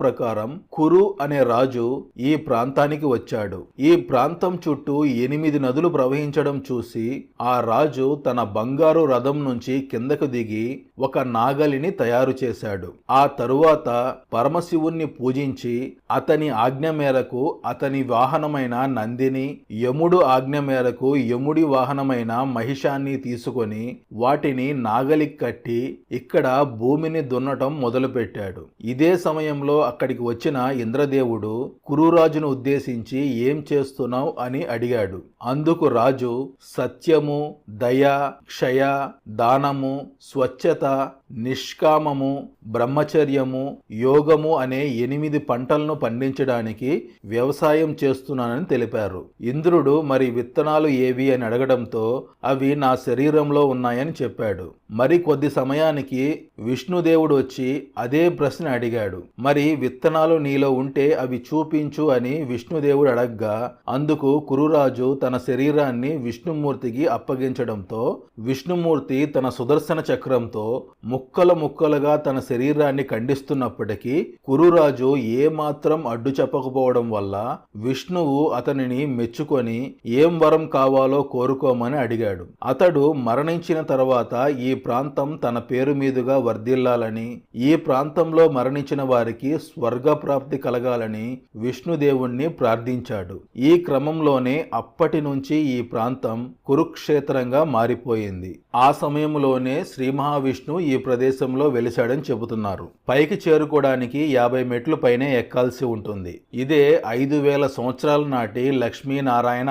ప్రకారం కురు అనే రాజు ఈ ప్రాంతానికి వచ్చాడు. ఈ ప్రాంతం చుట్టూ ఎనిమిది నదులు ప్రవహించడం చూసి ఆ రాజు తన బంగారు రథం నుంచి కిందకు దిగి ఒక నాగలిని తయారు చేశాడు. ఆ తరువాత పరమశివుణ్ణి పూజించి అతని ఆజ్ఞ మేరకు అతని వాహనమైన నందిని యముడు ఆజ్ఞ మేరకు యముడి వాహనమైన మహిషాన్ని తీసుకొని వాటిని నాగలి కట్టి ఇక్కడ భూమిని దున్నటం మొదలుపెట్టాడు. ఇదే సమయంలో అక్కడికి వచ్చిన ఇంద్రదేవుడు కురురాజును ఉద్దేశించి ఏం చేస్తున్నావు అని అడిగాడు. అందుకు రాజు సత్యము దయ క్షయ దానము స్వచ్ఛత నిష్కామము బ్రహ్మచర్యము యోగము అనే ఎనిమిది పంటలను పండించడానికి వ్యవసాయం చేస్తున్నానని తెలిపారు. ఇంద్రుడు మరి విత్తనాలు ఏవి? అని అడగడంతో అవి నా శరీరంలో ఉన్నాయని చెప్పాడు. మరి కొద్ది సమయానికి విష్ణుదేవుడు వచ్చి అదే ప్రశ్న అడిగాడు. మరి విత్తనాలు నీలో ఉంటే అవి చూపించు అని విష్ణుదేవుడు అడగ్గా అందుకు కురురాజు తన శరీరాన్ని విష్ణుమూర్తికి అప్పగించడంతో విష్ణుమూర్తి తన సుదర్శన చక్రంతో ముక్కల ముక్కలుగా తన శరీరాన్ని ఖండిస్తున్నప్పటికీ కురురాజు ఏమాత్రం అడ్డు చెప్పకపోవడం వల్ల విష్ణువు అతనిని మెచ్చుకొని ఏం వరం కావాలో కోరుకోమని అడిగాడు. అతడు మరణించిన తర్వాత ఈ ప్రాంతం తన పేరు మీదుగా వర్ధిల్లాలని ఈ ప్రాంతంలో మరణించిన వారికి స్వర్గప్రాప్తి కలగాలని విష్ణుదేవుణ్ణి ప్రార్థించాడు. ఈ క్రమంలోనే అప్పటి నుంచి ఈ ప్రాంతం కురుక్షేత్రంగా మారిపోయింది. ఆ సమయంలోనే శ్రీ మహావిష్ణు ఈ ప్రదేశంలో వెలిశాడని చెబుతున్నారు. పైకి చేరుకోవడానికి యాభై మెట్లు పైనే ఎక్కాల్సి ఉంటుంది. ఇదే ఐదు వేల సంవత్సరాల నాటి లక్ష్మీనారాయణ